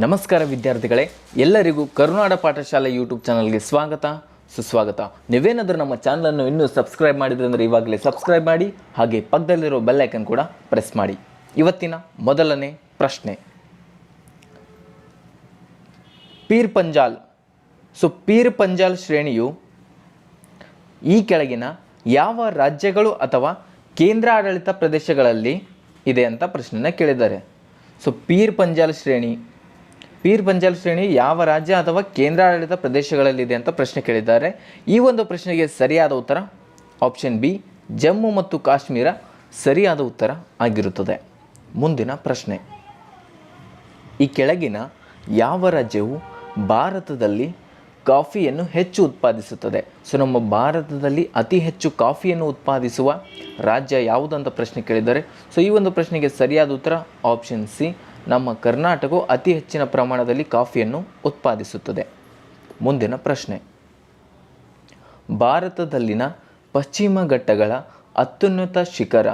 ನಮಸ್ಕಾರ ವಿದ್ಯಾರ್ಥಿಗಳೇ, ಎಲ್ಲರಿಗೂ ಕರುನಾಡ ಪಾಠಶಾಲೆ ಯೂಟ್ಯೂಬ್ ಚಾನಲ್ಗೆ ಸ್ವಾಗತ, ಸುಸ್ವಾಗತ. ನೀವೇನಾದರೂ ನಮ್ಮ ಚಾನಲನ್ನು ಇನ್ನೂ ಸಬ್ಸ್ಕ್ರೈಬ್ ಮಾಡಿದ್ರೆ ಅಂದರೆ ಇವಾಗಲೇ ಸಬ್ಸ್ಕ್ರೈಬ್ ಮಾಡಿ, ಹಾಗೆ ಪಕ್ಕದಲ್ಲಿರೋ ಬೆಲ್ ಐಕನ್ ಕೂಡ ಪ್ರೆಸ್ ಮಾಡಿ. ಇವತ್ತಿನ ಮೊದಲನೇ ಪ್ರಶ್ನೆ. ಪೀರ್ ಪಂಜಾಲ್. ಸೊ ಪೀರ್ ಪಂಜಾಲ್ ಶ್ರೇಣಿಯು ಈ ಕೆಳಗಿನ ಯಾವ ರಾಜ್ಯಗಳು ಅಥವಾ ಕೇಂದ್ರಾಡಳಿತ ಪ್ರದೇಶಗಳಲ್ಲಿ ಇದೆ ಅಂತ ಪ್ರಶ್ನೆಯನ್ನು ಕೇಳಿದ್ದಾರೆ. ಸೊ ಪೀರ್ ಪಂಜಾಲ್ ಶ್ರೇಣಿ ಪೀರ್ ಪಂಜಾಲ್ ಶ್ರೇಣಿ ಯಾವ ರಾಜ್ಯ ಅಥವಾ ಕೇಂದ್ರಾಡಳಿತ ಪ್ರದೇಶಗಳಲ್ಲಿದೆ ಅಂತ ಪ್ರಶ್ನೆ ಕೇಳಿದ್ದಾರೆ. ಈ ಒಂದು ಪ್ರಶ್ನೆಗೆ ಸರಿಯಾದ ಉತ್ತರ ಆಪ್ಷನ್ ಬಿ, ಜಮ್ಮು ಮತ್ತು ಕಾಶ್ಮೀರ ಸರಿಯಾದ ಉತ್ತರ ಆಗಿರುತ್ತದೆ. ಮುಂದಿನ ಪ್ರಶ್ನೆ. ಈ ಕೆಳಗಿನ ಯಾವ ರಾಜ್ಯವು ಭಾರತದಲ್ಲಿ ಕಾಫಿಯನ್ನು ಹೆಚ್ಚು ಉತ್ಪಾದಿಸುತ್ತದೆ? ಸೊ, ನಮ್ಮ ಭಾರತದಲ್ಲಿ ಅತಿ ಹೆಚ್ಚು ಕಾಫಿಯನ್ನು ಉತ್ಪಾದಿಸುವ ರಾಜ್ಯ ಯಾವುದಂತ ಪ್ರಶ್ನೆ ಕೇಳಿದ್ದಾರೆ. ಸೊ, ಈ ಒಂದು ಪ್ರಶ್ನೆಗೆ ಸರಿಯಾದ ಉತ್ತರ ಆಪ್ಷನ್ ಸಿ ನಮ್ಮ ಕರ್ನಾಟಕವು ಅತಿ ಹೆಚ್ಚಿನ ಪ್ರಮಾಣದಲ್ಲಿ ಕಾಫಿಯನ್ನು ಉತ್ಪಾದಿಸುತ್ತದೆ. ಮುಂದಿನ ಪ್ರಶ್ನೆ. ಭಾರತದಲ್ಲಿನ ಪಶ್ಚಿಮ ಘಟ್ಟಗಳ ಅತ್ಯುನ್ನತ ಶಿಖರ,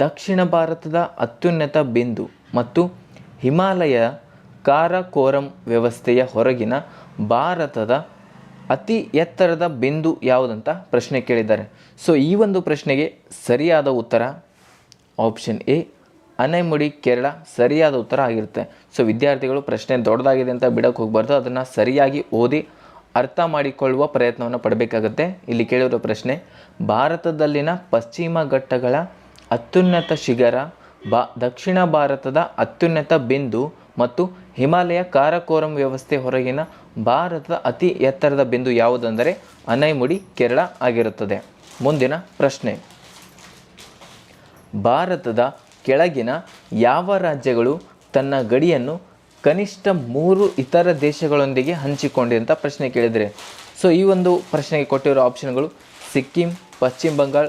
ದಕ್ಷಿಣ ಭಾರತದ ಅತ್ಯುನ್ನತ ಬಿಂದು ಮತ್ತು ಹಿಮಾಲಯ ಕಾರಕೋರಂ ವ್ಯವಸ್ಥೆಯ ಹೊರಗಿನ ಭಾರತದ ಅತಿ ಎತ್ತರದ ಬಿಂದು ಯಾವುದಂತ ಪ್ರಶ್ನೆ ಕೇಳಿದ್ದಾರೆ. ಸೊ ಈ ಒಂದು ಪ್ರಶ್ನೆಗೆ ಸರಿಯಾದ ಉತ್ತರ ಆಪ್ಷನ್ ಎ ಅನೈಮುಡಿ ಕೇರಳ ಸರಿಯಾದ ಉತ್ತರ ಆಗಿರುತ್ತೆ. ಸೊ, ವಿದ್ಯಾರ್ಥಿಗಳು ಪ್ರಶ್ನೆ ದೊಡ್ಡದಾಗಿದೆ ಅಂತ ಬಿಡಕ್ಕೆ ಹೋಗಬಾರ್ದು. ಅದನ್ನು ಸರಿಯಾಗಿ ಓದಿ ಅರ್ಥ ಮಾಡಿಕೊಳ್ಳುವ ಪ್ರಯತ್ನವನ್ನು ಪಡಬೇಕಾಗುತ್ತೆ. ಇಲ್ಲಿ ಕೇಳಿರೋ ಪ್ರಶ್ನೆ, ಭಾರತದಲ್ಲಿನ ಪಶ್ಚಿಮ ಘಟ್ಟಗಳ ಅತ್ಯುನ್ನತ ಶಿಖರ, ಬಾ, ದಕ್ಷಿಣ ಭಾರತದ ಅತ್ಯುನ್ನತ ಬಿಂದು ಮತ್ತು ಹಿಮಾಲಯ ಕಾರಕೋರಂ ವ್ಯವಸ್ಥೆ ಹೊರಗಿನ ಭಾರತದ ಅತಿ ಎತ್ತರದ ಬಿಂದು ಯಾವುದೆಂದರೆ ಅನೈಮುಡಿ ಕೇರಳ ಆಗಿರುತ್ತದೆ. ಮುಂದಿನ ಪ್ರಶ್ನೆ, ಭಾರತದ ಕೆಳಗಿನ ಯಾವ ರಾಜ್ಯಗಳು ತನ್ನ ಗಡಿಯನ್ನು ಕನಿಷ್ಠ ಮೂರು ಇತರ ದೇಶಗಳೊಂದಿಗೆ ಹಂಚಿಕೊಂಡಿದೆ ಅಂತ ಪ್ರಶ್ನೆ ಕೇಳಿದರೆ. ಸೊ ಈ ಒಂದು ಪ್ರಶ್ನೆಗೆ ಕೊಟ್ಟಿರೋ ಆಪ್ಷನ್ಗಳು ಸಿಕ್ಕಿಂ, ಪಶ್ಚಿಮ ಬಂಗಾಳ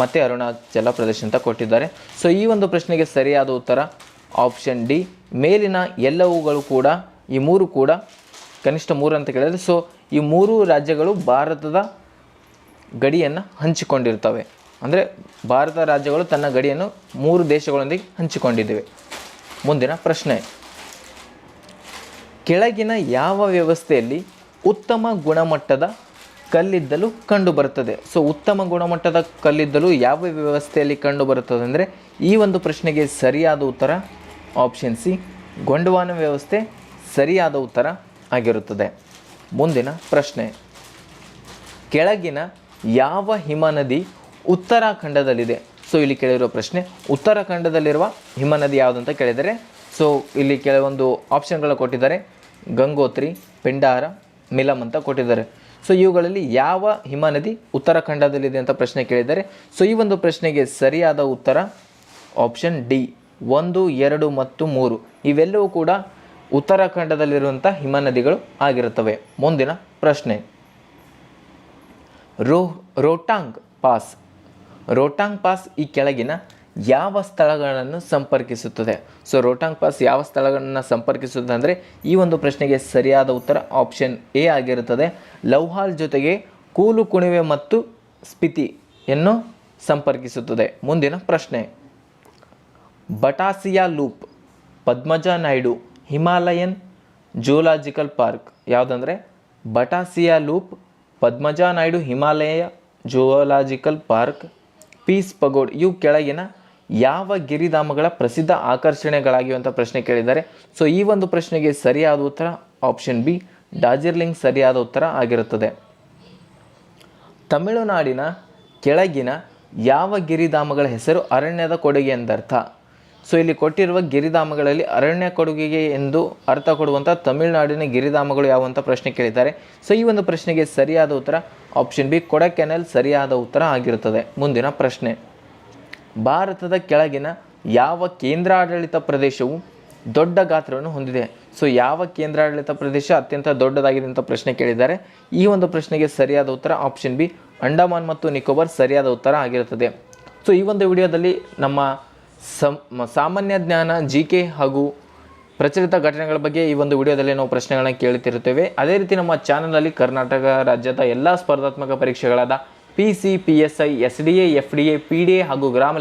ಮತ್ತು ಅರುಣಾಚಲ ಪ್ರದೇಶ ಅಂತ ಕೊಟ್ಟಿದ್ದಾರೆ. ಸೊ ಈ ಒಂದು ಪ್ರಶ್ನೆಗೆ ಸರಿಯಾದ ಉತ್ತರ ಆಪ್ಷನ್ ಡಿ ಮೇಲಿನ ಎಲ್ಲವುಗಳು ಕೂಡ, ಈ ಮೂರು ಕೂಡ ಕನಿಷ್ಠ ಮೂರು ಅಂತ ಕೇಳಿದರೆ. ಸೊ ಈ ಮೂರು ರಾಜ್ಯಗಳು ಭಾರತದ ಗಡಿಯನ್ನು ಹಂಚಿಕೊಂಡಿರ್ತವೆ. ಅಂದರೆ ಭಾರತ ರಾಜ್ಯಗಳು ತನ್ನ ಗಡಿಯನ್ನು ಮೂರು ದೇಶಗಳೊಂದಿಗೆ ಹಂಚಿಕೊಂಡಿದ್ದೇವೆ. ಮುಂದಿನ ಪ್ರಶ್ನೆ. ಕೆಳಗಿನ ಯಾವ ವ್ಯವಸ್ಥೆಯಲ್ಲಿ ಉತ್ತಮ ಗುಣಮಟ್ಟದ ಕಲ್ಲಿದ್ದಲು ಕಂಡುಬರುತ್ತದೆ? ಸೊ ಉತ್ತಮ ಗುಣಮಟ್ಟದ ಕಲ್ಲಿದ್ದಲು ಯಾವ ವ್ಯವಸ್ಥೆಯಲ್ಲಿ ಕಂಡುಬರುತ್ತದೆ ಅಂದರೆ ಈ ಒಂದು ಪ್ರಶ್ನೆಗೆ ಸರಿಯಾದ ಉತ್ತರ ಆಪ್ಷನ್ ಸಿ ಗೊಂಡವಾನ ವ್ಯವಸ್ಥೆ ಸರಿಯಾದ ಉತ್ತರ ಆಗಿರುತ್ತದೆ. ಮುಂದಿನ ಪ್ರಶ್ನೆ. ಕೆಳಗಿನ ಯಾವ ಹಿಮನದಿ ಉತ್ತರಾಖಂಡದಲ್ಲಿದೆ. ಸೊ ಇಲ್ಲಿ ಕೇಳಿರೋ ಪ್ರಶ್ನೆ, ಉತ್ತರಾಖಂಡದಲ್ಲಿರುವ ಹಿಮನದಿ ಯಾವುದಂತ ಕೇಳಿದರೆ ಸೊ ಇಲ್ಲಿ ಕೆಲವೊಂದು ಆಪ್ಷನ್ಗಳು ಕೊಟ್ಟಿದ್ದಾರೆ. ಗಂಗೋತ್ರಿ, ಪಿಂಡಾರ, ಮಿಲಮ್ ಅಂತ ಕೊಟ್ಟಿದ್ದಾರೆ. ಸೊ ಇವುಗಳಲ್ಲಿ ಯಾವ ಹಿಮನದಿ ಉತ್ತರಾಖಂಡದಲ್ಲಿದೆ ಅಂತ ಪ್ರಶ್ನೆ ಕೇಳಿದ್ದಾರೆ ಸೊ ಈ ಒಂದು ಪ್ರಶ್ನೆಗೆ ಸರಿಯಾದ ಉತ್ತರ ಆಪ್ಷನ್ ಡಿ ಒಂದು, ಎರಡು ಮತ್ತು ಮೂರು. ಇವೆಲ್ಲವೂ ಕೂಡ ಉತ್ತರಾಖಂಡದಲ್ಲಿರುವಂಥ ಹಿಮನದಿಗಳು ಆಗಿರುತ್ತವೆ. ಮುಂದಿನ ಪ್ರಶ್ನೆ. ರೋ, ರೋಟಾಂಗ್ ಪಾಸ್ ರೋಟಾಂಗ್ ಪಾಸ್ ಈ ಕೆಳಗಿನ ಯಾವ ಸ್ಥಳಗಳನ್ನು ಸಂಪರ್ಕಿಸುತ್ತದೆ? ಸೊ ರೋಟಾಂಗ್ ಪಾಸ್ ಯಾವ ಸ್ಥಳಗಳನ್ನು ಸಂಪರ್ಕಿಸುತ್ತದೆ ಅಂದರೆ ಈ ಒಂದು ಪ್ರಶ್ನೆಗೆ ಸರಿಯಾದ ಉತ್ತರ ಆಪ್ಷನ್ ಎ ಆಗಿರುತ್ತದೆ. ಲೌಹಾಲ್ ಜೊತೆಗೆ ಕೂಲು ಕುಣಿವೆ ಮತ್ತು ಸ್ಪಿತಿಯನ್ನು ಸಂಪರ್ಕಿಸುತ್ತದೆ. ಮುಂದಿನ ಪ್ರಶ್ನೆ. Batasia loop, Padmaja Naidu, Himalayan zoological park ಯಾವುದಂದರೆ? Batasia loop, Padmaja Naidu, Himalaya zoological park peace pagoda, ಇವು ಕೆಳಗಿನ ಯಾವ ಗಿರಿಧಾಮಗಳ ಪ್ರಸಿದ್ಧ ಆಕರ್ಷಣೆಗಳಾಗಿವೆ ಪ್ರಶ್ನೆ ಕೇಳಿದ್ದಾರೆ. ಸೊ ಈ ಒಂದು ಪ್ರಶ್ನೆಗೆ ಸರಿಯಾದ ಉತ್ತರ ಆಪ್ಷನ್ ಬಿ ಡಾರ್ಜಿಲಿಂಗ್ ಸರಿಯಾದ ಉತ್ತರ ಆಗಿರುತ್ತದೆ. ತಮಿಳುನಾಡಿನ ಕೆಳಗಿನ ಯಾವ ಗಿರಿಧಾಮಗಳ ಹೆಸರು ಅರಣ್ಯದ ಕೊಡುಗೆ ಎಂದರ್ಥ? ಸೊ ಇಲ್ಲಿ ಕೊಟ್ಟಿರುವ ಗಿರಿಧಾಮಗಳಲ್ಲಿ ಅರಣ್ಯ ಕೊಡುಗೆಗೆ ಎಂದು ಅರ್ಥ ಕೊಡುವಂಥ ತಮಿಳುನಾಡಿನ ಗಿರಿಧಾಮಗಳು ಯಾವ ಅಂತ ಪ್ರಶ್ನೆ ಕೇಳಿದ್ದಾರೆ. ಸೊ ಈ ಒಂದು ಪ್ರಶ್ನೆಗೆ ಸರಿಯಾದ ಉತ್ತರ ಆಪ್ಷನ್ ಬಿ ಕೊಡಕೆನಲ್ ಸರಿಯಾದ ಉತ್ತರ ಆಗಿರುತ್ತದೆ. ಮುಂದಿನ ಪ್ರಶ್ನೆ. ಭಾರತದ ಕೆಳಗಿನ ಯಾವ ಕೇಂದ್ರಾಡಳಿತ ಪ್ರದೇಶವು ದೊಡ್ಡ ಗಾತ್ರವನ್ನು ಹೊಂದಿದೆ? ಸೊ ಯಾವ ಕೇಂದ್ರಾಡಳಿತ ಪ್ರದೇಶ ಅತ್ಯಂತ ದೊಡ್ಡದಾಗಿದೆ ಅಂತ ಪ್ರಶ್ನೆ ಕೇಳಿದ್ದಾರೆ. ಈ ಒಂದು ಪ್ರಶ್ನೆಗೆ ಸರಿಯಾದ ಉತ್ತರ ಆಪ್ಷನ್ ಬಿ ಅಂಡಮಾನ್ ಮತ್ತು ನಿಕೋಬಾರ್ ಸರಿಯಾದ ಉತ್ತರ ಆಗಿರುತ್ತದೆ. ಸೊ ಈ ಒಂದು ವಿಡಿಯೋದಲ್ಲಿ ನಮ್ಮ ಸಂ, ಸಾಮಾನ್ಯ ಜ್ಞಾನ, ಜಿ ಕೆ ಹಾಗೂ ಪ್ರಚಲಿತ ಘಟನೆಗಳ ಬಗ್ಗೆ ಈ ಒಂದು ವಿಡಿಯೋದಲ್ಲಿ ನಾವು ಪ್ರಶ್ನೆಗಳನ್ನ ಕೇಳುತ್ತಿರುತ್ತೇವೆ ಅದೇ ರೀತಿ ನಮ್ಮ ಚಾನಲಲ್ಲಿ ಕರ್ನಾಟಕ ರಾಜ್ಯದ ಎಲ್ಲ ಸ್ಪರ್ಧಾತ್ಮಕ ಪರೀಕ್ಷೆಗಳಾದ P C P S I S D A F D A P D A ಹಾಗೂ ಗ್ರಾಮ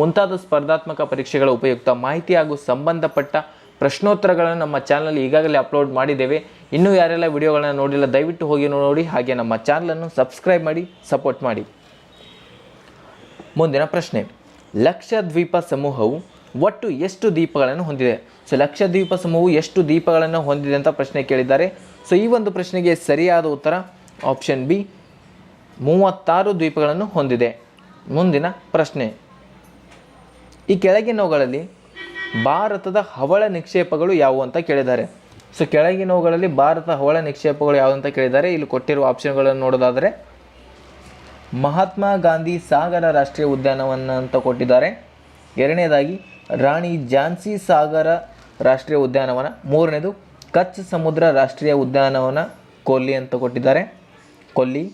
ಮುಂತಾದ ಸ್ಪರ್ಧಾತ್ಮಕ ಪರೀಕ್ಷೆಗಳ ಉಪಯುಕ್ತ ಮಾಹಿತಿ ಹಾಗೂ ಸಂಬಂಧಪಟ್ಟ ಪ್ರಶ್ನೋತ್ತರಗಳನ್ನು ನಮ್ಮ ಚಾನಲ್ ಈಗಾಗಲೇ ಅಪ್ಲೋಡ್ ಮಾಡಿದ್ದೇವೆ. ಇನ್ನೂ ಯಾರೆಲ್ಲ ವಿಡಿಯೋಗಳನ್ನು ನೋಡಿಲ್ಲ, ದಯವಿಟ್ಟು ಹೋಗಿ ನೋಡಿ, ಹಾಗೆ ನಮ್ಮ ಚಾನಲನ್ನು ಸಬ್ಸ್ಕ್ರೈಬ್ ಮಾಡಿ, ಸಪೋರ್ಟ್ ಮಾಡಿ. ಮುಂದಿನ ಪ್ರಶ್ನೆ. ಲಕ್ಷದ್ವೀಪ ಸಮೂಹವು ಒಟ್ಟು ಎಷ್ಟು ದೀಪಗಳನ್ನು ಹೊಂದಿದೆ? ಸೊ ಲಕ್ಷದ್ವೀಪ ಸಮೂಹವು ಎಷ್ಟು ದೀಪಗಳನ್ನು ಹೊಂದಿದೆ ಅಂತ ಪ್ರಶ್ನೆ ಕೇಳಿದ್ದಾರೆ. ಸೊ ಈ ಒಂದು ಪ್ರಶ್ನೆಗೆ ಸರಿಯಾದ ಉತ್ತರ ಆಪ್ಷನ್ ಬಿ ಮೂವತ್ತಾರು ದ್ವೀಪಗಳನ್ನು ಹೊಂದಿದೆ. ಮುಂದಿನ ಪ್ರಶ್ನೆ. ಈ ಕೆಳಗಿನವುಗಳಲ್ಲಿ ಭಾರತದ ಹವಳ ನಿಕ್ಷೇಪಗಳು ಯಾವುವು ಅಂತ ಕೇಳಿದ್ದಾರೆ. ಸೊ ಕೆಳಗಿನವುಗಳಲ್ಲಿ ಭಾರತ ಹವಳ ನಿಕ್ಷೇಪಗಳು ಯಾವುದು ಅಂತ ಕೇಳಿದ್ದಾರೆ. ಇಲ್ಲಿ ಕೊಟ್ಟಿರುವ ಆಪ್ಷನ್ಗಳನ್ನು ನೋಡೋದಾದರೆ ಮಹಾತ್ಮ ಗಾಂಧಿ ಸಾಗರ ರಾಷ್ಟ್ರೀಯ ಉದ್ಯಾನವನ ಅಂತ ಕೊಟ್ಟಿದ್ದಾರೆ. ಎರಡನೇದಾಗಿ, ರಾಣಿ ಝಾನ್ಸಿ ಸಾಗರ ರಾಷ್ಟ್ರೀಯ ಉದ್ಯಾನವನ. ಮೂರನೇದು, ಕಚ್ ಸಮುದ್ರ ರಾಷ್ಟ್ರೀಯ ಉದ್ಯಾನವನ, ಕೊಲ್ಲಿ ಅಂತ ಕೊಟ್ಟಿದ್ದಾರೆ. ಕೊಲ್ಲಿ,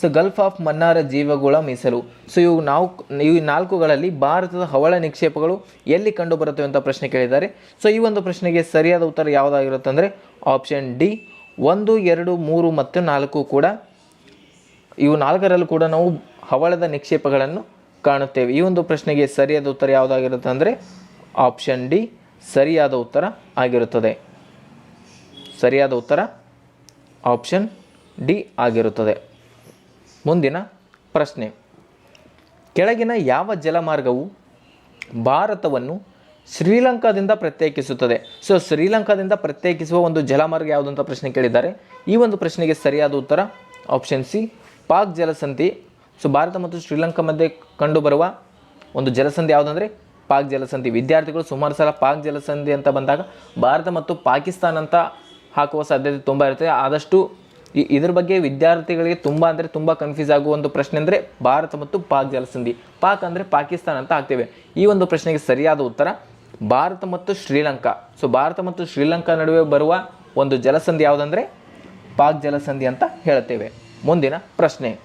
ಸೊ, ಗಲ್ಫ್ ಆಫ್ ಮನ್ನಾರ ಜೀವಗುಳ ಮೀಸಲು. ಸೊ, ಇವು ನಾವು, ಈ ನಾಲ್ಕುಗಳಲ್ಲಿ ಭಾರತದ ಹವಳ ನಿಕ್ಷೇಪಗಳು ಎಲ್ಲಿ ಕಂಡು ಬರುತ್ತವೆ ಅಂತ ಪ್ರಶ್ನೆ ಕೇಳಿದ್ದಾರೆ. ಸೊ, ಈ ಒಂದು ಪ್ರಶ್ನೆಗೆ ಸರಿಯಾದ ಉತ್ತರ ಯಾವುದಾಗಿರುತ್ತೆ ಅಂದರೆ ಆಪ್ಷನ್ ಡಿ, ಒಂದು, ಎರಡು, ಮೂರು ಮತ್ತು ನಾಲ್ಕು ಕೂಡ ಇವು ನಾಲ್ಕರಲ್ಲೂ ಕೂಡ ನಾವು ಹವಳದ ನಿಕ್ಷೇಪಗಳನ್ನು ಕಾಣುತ್ತೇವೆ. ಈ ಒಂದು ಪ್ರಶ್ನೆಗೆ ಸರಿಯಾದ ಉತ್ತರ ಯಾವುದಾಗಿರುತ್ತೆ ಅಂದರೆ ಆಪ್ಷನ್ ಡಿ, ಸರಿಯಾದ ಉತ್ತರ ಆಗಿರುತ್ತದೆ. ಸರಿಯಾದ ಉತ್ತರ ಆಪ್ಷನ್ ಡಿ ಆಗಿರುತ್ತದೆ. ಮುಂದಿನ ಪ್ರಶ್ನೆ. ಕೆಳಗಿನ ಯಾವ ಜಲಮಾರ್ಗವು ಭಾರತವನ್ನು ಶ್ರೀಲಂಕಾದಿಂದ ಪ್ರತ್ಯೇಕಿಸುತ್ತದೆ? ಸೊ, ಶ್ರೀಲಂಕಾದಿಂದ ಪ್ರತ್ಯೇಕಿಸುವ ಒಂದು ಜಲಮಾರ್ಗ ಯಾವುದು ಅಂತ ಪ್ರಶ್ನೆ ಕೇಳಿದ್ದಾರೆ. ಈ ಒಂದು ಪ್ರಶ್ನೆಗೆ ಸರಿಯಾದ ಉತ್ತರ ಆಪ್ಷನ್ ಸಿ ಪಾಕ್ ಜಲಸಂಧಿ. ಸೊ, ಭಾರತ ಮತ್ತು ಶ್ರೀಲಂಕಾ ಮಧ್ಯೆ ಕಂಡುಬರುವ ಒಂದು ಜಲಸಂಧಿ ಯಾವುದಂದ್ರೆ ಪಾಕ್ ಜಲಸಂಧಿ. ವಿದ್ಯಾರ್ಥಿಗಳು ಸುಮಾರು ಸಲ ಪಾಕ್ ಜಲಸಂಧಿ ಅಂತ ಬಂದಾಗ ಭಾರತ ಮತ್ತು ಪಾಕಿಸ್ತಾನ ಅಂತ ಹಾಕುವ ಸಾಧ್ಯತೆ ತುಂಬ ಇರುತ್ತೆ. ಆದಷ್ಟು ಇದರ ಬಗ್ಗೆ ವಿದ್ಯಾರ್ಥಿಗಳಿಗೆ ತುಂಬ ಅಂದರೆ ತುಂಬ ಕನ್ಫ್ಯೂಸ್ ಆಗುವ ಒಂದು ಪ್ರಶ್ನೆ ಅಂದರೆ ಭಾರತ ಮತ್ತು ಪಾಕ್ ಜಲಸಂಧಿ. ಪಾಕ್ ಅಂದರೆ ಪಾಕಿಸ್ತಾನ ಅಂತ ಹಾಕ್ತೇವೆ. ಈ ಒಂದು ಪ್ರಶ್ನೆಗೆ ಸರಿಯಾದ ಉತ್ತರ ಭಾರತ ಮತ್ತು ಶ್ರೀಲಂಕಾ. ಸೊ, ಭಾರತ ಮತ್ತು ಶ್ರೀಲಂಕಾ ನಡುವೆ ಬರುವ ಒಂದು ಜಲಸಂಧಿ ಯಾವುದಂದರೆ ಪಾಕ್ ಜಲಸಂಧಿ ಅಂತ ಹೇಳ್ತೇವೆ ಮುಂದಿನ ಪ್ರಶ್ನೆ.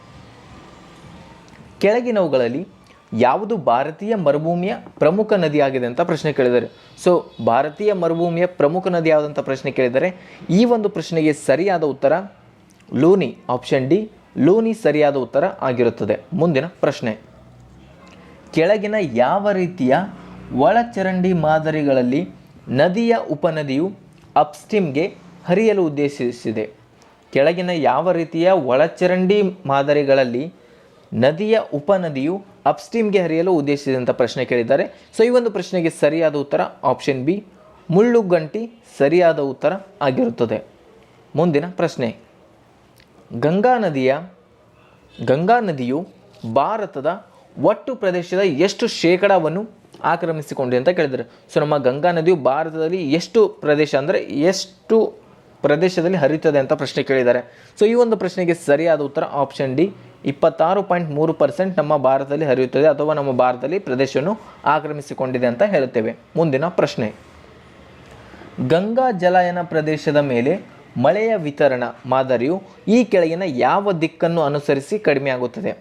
ಕೆಳಗಿನವುಗಳಲ್ಲಿ ಯಾವುದು ಭಾರತೀಯ ಮರುಭೂಮಿಯ ಪ್ರಮುಖ ನದಿಯಾಗಿದೆ ಅಂತ ಪ್ರಶ್ನೆ ಕೇಳಿದ್ದಾರೆ. ಸೊ ಭಾರತೀಯ ಮರುಭೂಮಿಯ ಪ್ರಮುಖ ನದಿ ಯಾವುದಂತ ಪ್ರಶ್ನೆ ಕೇಳಿದರೆ, ಈ ಒಂದು ಪ್ರಶ್ನೆಗೆ ಸರಿಯಾದ ಉತ್ತರ ಲೂನಿ ಆಪ್ಷನ್ ಡಿ ಲೂನಿ ಸರಿಯಾದ ಉತ್ತರ ಆಗಿರುತ್ತದೆ. ಮುಂದಿನ ಪ್ರಶ್ನೆ. ಕೆಳಗಿನ ಯಾವ ರೀತಿಯ ಒಳಚರಂಡಿ ಮಾದರಿಗಳಲ್ಲಿ ನದಿಯ ಉಪನದಿಯು ಅಪ್ಸ್ಟಿಮ್ಗೆ ಹರಿಯಲು ಉದ್ದೇಶಿಸಿದೆ? ಕೆಳಗಿನ ಯಾವ ರೀತಿಯ ಒಳಚರಂಡಿ ಮಾದರಿಗಳಲ್ಲಿ ನದಿಯ ಉಪನದಿಯು ಅಪ್ಸ್ಟ್ರೀಮ್ಗೆ ಹರಿಯಲು ಉದ್ದೇಶಿಸಿದಂಥ ಪ್ರಶ್ನೆ ಕೇಳಿದ್ದಾರೆ. ಸೊ ಈ ಒಂದು ಪ್ರಶ್ನೆಗೆ ಸರಿಯಾದ ಉತ್ತರ ಆಪ್ಷನ್ ಬಿ ಮುಳ್ಳು ಗಂಟಿ ಸರಿಯಾದ ಉತ್ತರ ಆಗಿರುತ್ತದೆ. ಮುಂದಿನ ಪ್ರಶ್ನೆ, ಗಂಗಾ ನದಿಯ, ಗಂಗಾ ನದಿಯು ಭಾರತದ ಒಟ್ಟು ಪ್ರದೇಶದ ಎಷ್ಟು ಶೇಕಡಾವನ್ನು ಆಕ್ರಮಿಸಿಕೊಂಡಿದೆ ಅಂತ ಕೇಳಿದ್ದಾರೆ. ಸೊ ನಮ್ಮ ಗಂಗಾ ನದಿಯು ಭಾರತದಲ್ಲಿ ಎಷ್ಟು ಪ್ರದೇಶ ಅಂದರೆ ಎಷ್ಟು ಪ್ರದೇಶದಲ್ಲಿ ಹರಿಯುತ್ತದೆ ಅಂತ ಪ್ರಶ್ನೆ ಕೇಳಿದ್ದಾರೆ. ಸೊ ಈ ಒಂದು ಪ್ರಶ್ನೆಗೆ ಸರಿಯಾದ ಉತ್ತರ ಆಪ್ಷನ್ ಡಿ ಇಪ್ಪತ್ತಾರು ಪಾಯಿಂಟ್ ಮೂರು ಪರ್ಸೆಂಟ್ ನಮ್ಮ ಭಾರತದಲ್ಲಿ ಹರಿಯುತ್ತದೆ ಅಥವಾ ನಮ್ಮ ಭಾರತದಲ್ಲಿ ಪ್ರದೇಶವನ್ನು ಆಕ್ರಮಿಸಿಕೊಂಡಿದೆ ಅಂತ ಹೇಳುತ್ತೇವೆ. ಮುಂದಿನ ಪ್ರಶ್ನೆ. ಗಂಗಾ ಜಲಾಯನ ಪ್ರದೇಶದ ಮೇಲೆ ಮಳೆಯ ವಿತರಣಾ ಮಾದರಿಯು ಈ ಕೆಳಗಿನ ಯಾವ ದಿಕ್ಕನ್ನು ಅನುಸರಿಸಿ ಕಡಿಮೆಯಾಗುತ್ತದೆ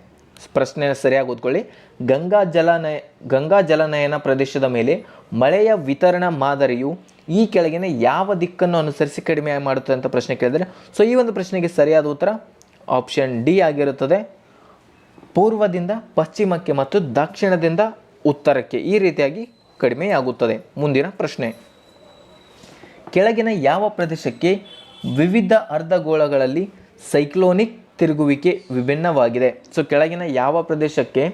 ಪ್ರಶ್ನೆ ಸರಿಯಾಗಿ ಓದ್ಕೊಳ್ಳಿ. ಗಂಗಾ ಜಲನಯ, ಗಂಗಾ ಜಲನಯನ ಪ್ರದೇಶದ ಮೇಲೆ ಮಳೆಯ ವಿತರಣಾ ಮಾದರಿಯು ಈ ಕೆಳಗಿನ ಯಾವ ದಿಕ್ಕನ್ನು ಅನುಸರಿಸಿ ಕಡಿಮೆ ಮಾಡುತ್ತದೆ ಅಂತ ಪ್ರಶ್ನೆ ಕೇಳಿದರೆ ಸೊ ಈ ಒಂದು ಪ್ರಶ್ನೆಗೆ ಸರಿಯಾದ ಉತ್ತರ ಆಪ್ಷನ್ ಡಿ ಆಗಿರುತ್ತದೆ. ಪೂರ್ವದಿಂದ ಪಶ್ಚಿಮಕ್ಕೆ ಮತ್ತು ದಕ್ಷಿಣದಿಂದ ಉತ್ತರಕ್ಕೆ ಈ ರೀತಿಯಾಗಿ ಕಡಿಮೆಯಾಗುತ್ತದೆ. ಮುಂದಿನ ಪ್ರಶ್ನೆ. ಕೆಳಗಿನ ಯಾವ ಪ್ರದೇಶಕ್ಕೆ ವಿವಿಧ ಅರ್ಧಗೋಳಗಳಲ್ಲಿ ಸೈಕ್ಲೋನಿಕ್ ತಿರುಗುವಿಕೆ ವಿಭಿನ್ನವಾಗಿದೆ? ಸೊ ಕೆಳಗಿನ ಯಾವ ಪ್ರದೇಶಕ್ಕೆ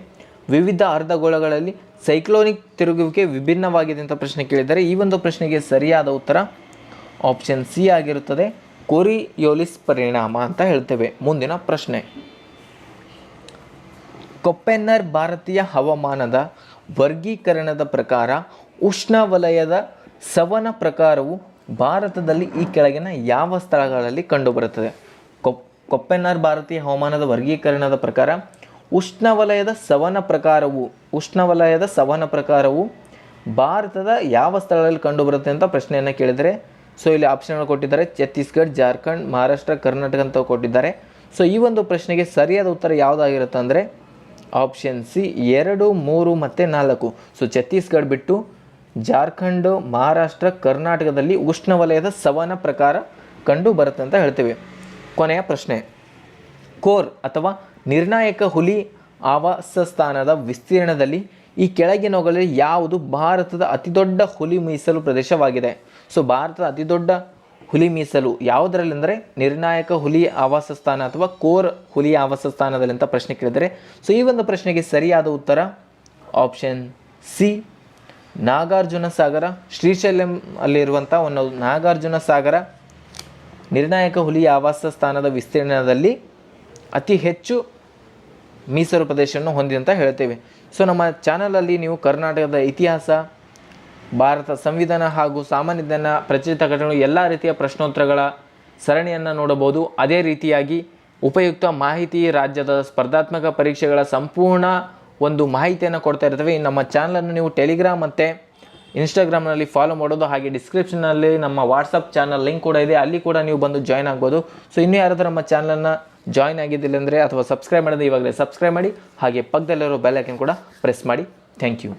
ವಿವಿಧ ಅರ್ಧಗೋಳಗಳಲ್ಲಿ ಸೈಕ್ಲೋನಿಕ್ ತಿರುಗುವಿಕೆ ವಿಭಿನ್ನವಾಗಿದೆ ಅಂತ ಪ್ರಶ್ನೆ ಕೇಳಿದರೆ ಈ ಒಂದು ಪ್ರಶ್ನೆಗೆ ಸರಿಯಾದ ಉತ್ತರ ಆಪ್ಷನ್ ಸಿ ಆಗಿರುತ್ತದೆ. ಕೊರಿಯೋಲಿಸ್ ಪರಿಣಾಮ ಅಂತ ಹೇಳ್ತೇವೆ. ಮುಂದಿನ ಪ್ರಶ್ನೆ. ಕೊಪ್ಪೆನ್ನರ್ ಭಾರತೀಯ ಹವಾಮಾನದ ವರ್ಗೀಕರಣದ ಪ್ರಕಾರ ಉಷ್ಣವಲಯದ ಸವನ ಪ್ರಕಾರವು ಭಾರತದಲ್ಲಿ ಈ ಕೆಳಗಿನ ಯಾವ ಸ್ಥಳಗಳಲ್ಲಿ ಕಂಡುಬರುತ್ತದೆ? ಕೊಪ್, ಕೊಪ್ಪೆನ್ನರ್ ಭಾರತೀಯ ಹವಾಮಾನದ ವರ್ಗೀಕರಣದ ಪ್ರಕಾರ ಉಷ್ಣವಲಯದ ಸವನ ಪ್ರಕಾರವು, ಉಷ್ಣವಲಯದ ಸವನ ಪ್ರಕಾರವು ಭಾರತದ ಯಾವ ಸ್ಥಳದಲ್ಲಿ ಕಂಡುಬರುತ್ತೆ ಅಂತ ಪ್ರಶ್ನೆಯನ್ನು ಕೇಳಿದರೆ ಸೊ ಇಲ್ಲಿ ಆಪ್ಷನ್ಗಳು ಕೊಟ್ಟಿದ್ದಾರೆ ಛತ್ತೀಸ್ಗಢ ಜಾರ್ಖಂಡ್, ಮಹಾರಾಷ್ಟ್ರ, ಕರ್ನಾಟಕ ಅಂತ ಕೊಟ್ಟಿದ್ದಾರೆ. ಸೊ ಈ ಒಂದು ಪ್ರಶ್ನೆಗೆ ಸರಿಯಾದ ಉತ್ತರ ಯಾವುದಾಗಿರುತ್ತೆ ಅಂದರೆ ಆಪ್ಷನ್ ಸಿ ಎರಡು, ಮೂರು ಮತ್ತು ನಾಲ್ಕು. ಸೊ ಛತ್ತೀಸ್ಗಢ ಬಿಟ್ಟು ಜಾರ್ಖಂಡ್, ಮಹಾರಾಷ್ಟ್ರ, ಕರ್ನಾಟಕದಲ್ಲಿ ಉಷ್ಣವಲಯದ ಸವನ ಪ್ರಕಾರ ಕಂಡು ಬರುತ್ತೆ ಅಂತ ಹೇಳ್ತೇವೆ. ಕೊನೆಯ ಪ್ರಶ್ನೆ. ಕೋರ್ ಅಥವಾ ನಿರ್ಣಾಯಕ ಹುಲಿ ಆವಾಸಸ್ಥಾನದ ವಿಸ್ತೀರ್ಣದಲ್ಲಿ ಈ ಕೆಳಗಿನವುಗಳಲ್ಲಿ ಯಾವುದು ಭಾರತದ ಅತಿದೊಡ್ಡ ಹುಲಿ ಮೀಸಲು ಪ್ರದೇಶವಾಗಿದೆ. ಸೊ, ಭಾರತದ ಅತಿದೊಡ್ಡ ಹುಲಿ ಮೀಸಲು ಯಾವುದರಲ್ಲಿ ಅಂದರೆ ನಿರ್ಣಾಯಕ ಹುಲಿ ಆವಾಸ ಸ್ಥಾನ ಅಥವಾ ಕೋರ್ ಹುಲಿ ಆವಾಸ ಸ್ಥಾನದಲ್ಲಿ ಅಂತ ಪ್ರಶ್ನೆ ಕೇಳಿದರೆ, ಸೊ, ಈ ಒಂದು ಪ್ರಶ್ನೆಗೆ ಸರಿಯಾದ ಉತ್ತರ ಆಪ್ಷನ್ ಸಿ, ನಾಗಾರ್ಜುನ ಸಾಗರ. ಶ್ರೀಶೈಲಂ ಅಲ್ಲಿರುವಂಥ ಒಂದು ನಾಗಾರ್ಜುನ ಸಾಗರ ನಿರ್ಣಾಯಕ ಹುಲಿ ಆವಾಸ ಸ್ಥಾನದ ವಿಸ್ತೀರ್ಣದಲ್ಲಿ ಅತಿ ಹೆಚ್ಚು ಮೀಸಲು ಪ್ರದೇಶವನ್ನು ಹೊಂದಿದೆ ಅಂತ ಹೇಳ್ತೇವೆ. ಸೊ ನಮ್ಮ ಚಾನಲಲ್ಲಿ ನೀವು ಕರ್ನಾಟಕದ ಇತಿಹಾಸ, ಭಾರತ ಸಂವಿಧಾನ ಹಾಗೂ ಸಾಮಾನ್ಯ ಜನ ಪ್ರಚಲಿತ ಘಟನೆಗಳು ಎಲ್ಲ ರೀತಿಯ ಪ್ರಶ್ನೋತ್ತರಗಳ ಸರಣಿಯನ್ನು ನೋಡಬಹುದು. ಅದೇ ರೀತಿಯಾಗಿ ಉಪಯುಕ್ತ ಮಾಹಿತಿ ರಾಜ್ಯದ ಸ್ಪರ್ಧಾತ್ಮಕ ಪರೀಕ್ಷೆಗಳ ಸಂಪೂರ್ಣ ಒಂದು ಮಾಹಿತಿಯನ್ನು ಕೊಡ್ತಾ ಇರ್ತವೆ. ನಮ್ಮ ಚಾನಲನ್ನು ನೀವು ಟೆಲಿಗ್ರಾಮ್ ಮತ್ತು ಇನ್ಸ್ಟಾಗ್ರಾಮ್ನಲ್ಲಿ ಫಾಲೋ ಮಾಡೋದು, ಹಾಗೆ ಡಿಸ್ಕ್ರಿಪ್ಷನ್ನಲ್ಲಿ ನಮ್ಮ ವಾಟ್ಸಪ್ ಚಾನಲ್ ಲಿಂಕ್ ಕೂಡ ಇದೆ. ಅಲ್ಲಿ ಕೂಡ ನೀವು ಬಂದು ಜಾಯ್ನ್ ಆಗ್ಬೋದು. ಸೊ ಇನ್ನೂ ಯಾರಾದರೂ ನಮ್ಮ ಚಾನಲನ್ನು ಜಾಯ್ನ್ ಆಗಿದ್ದಿಲ್ಲ ಅಂದರೆ ಅಥವಾ ಸಬ್ಸ್ಕ್ರೈಬ್ ಮಾಡೋದು ಇವಾಗಲೇ ಸಬ್ಸ್ಕ್ರೈಬ್ ಮಾಡಿ ಹಾಗೆ ಪಕ್ಕದಲ್ಲಿರೋ ಬೆಲ್ ಐಕನ್ ಕೂಡ ಪ್ರೆಸ್ ಮಾಡಿ. Thank you.